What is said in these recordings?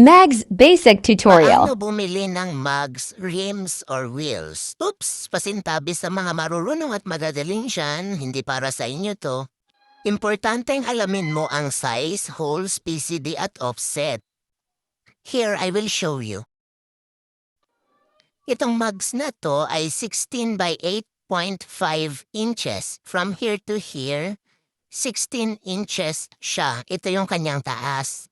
Mag's Basic Tutorial. Paano bumili ng mugs, rims, or wheels? Oops, pasintabi sa mga marurunong at madadaling siyan, hindi para sa inyo to. Importanteng alamin mo ang size, holes, PCD at offset. Here, I will show you. Itong mugs na to ay 16 by 8.5 inches. From here to here, 16 inches siya. Ito yung kanyang taas.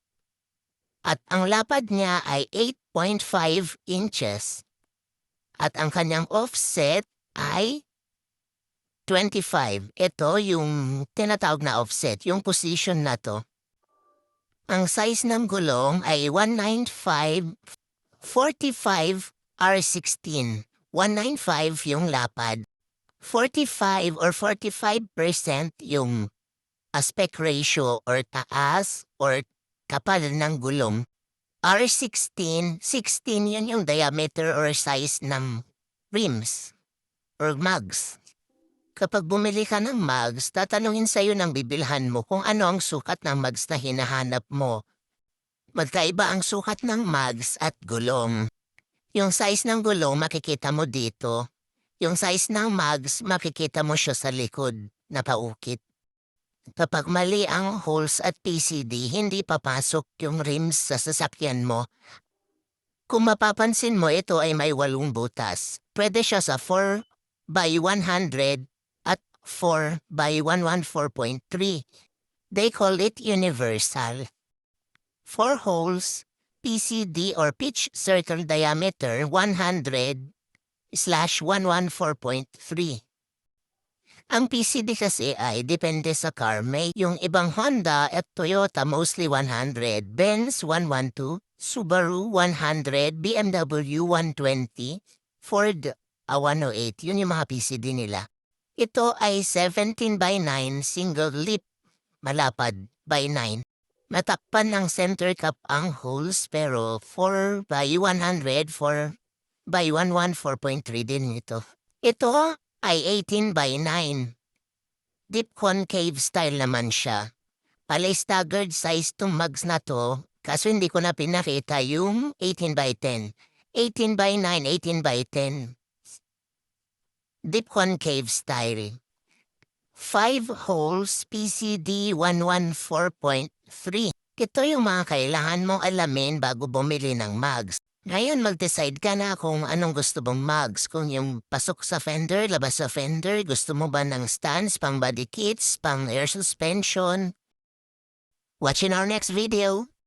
At ang lapad niya ay 8.5 inches. At ang kanyang offset ay 25. Ito yung tinatawag na offset, yung position na to. Ang size ng gulong ay 195, 45 R16. 195 yung lapad. 45 or 45% yung aspect ratio or taas or kapal ng gulong. R16, 16 yun yung diameter or size ng rims or mugs. Kapag bumili ka ng mugs, tatanungin sa'yo ng bibilhan mo kung ano ang sukat ng mugs na hinahanap mo. Magkaiba ang sukat ng mugs at gulong. Yung size ng gulong makikita mo dito. Yung size ng mugs makikita mo siya sa likod na paukit. Kapag mali ang holes at PCD, hindi papasok yung rims sa sasakyan mo. Kung mapapansin mo, ito ay may walong butas. Pwede siya sa 4 by 100 at 4 by 114.3. They call it universal. Four holes, PCD or pitch circle diameter 100 slash 114.3. Ang PCD kasi ay depende sa car may yung ibang Honda at Toyota mostly 100, Benz 112, Subaru 100, BMW 120, Ford ah, 108. Yun yung mga PCD nila. Ito ay 17 by 9 single lip, malapad by 9. Matakpan ng center cup ang holes pero 4 by 100, 4 by 114.3 din ito. Ito ay 18 by 9. Deep concave style naman siya. Palay staggered size tong mugs na to, kaso hindi ko na pinakita yung 18 by 10. 18 by 9, 18 by 10. Deep concave style. 5 holes PCD 114.3. Ito yung mga kailangan mong alamin bago bumili ng mugs. Ngayon mag-decide ka na kung anong gusto mong mugs. Kung yung pasok sa fender, labas sa fender, gusto mo ba ng stands, pang body kits, pang air suspension. Watch in our next video.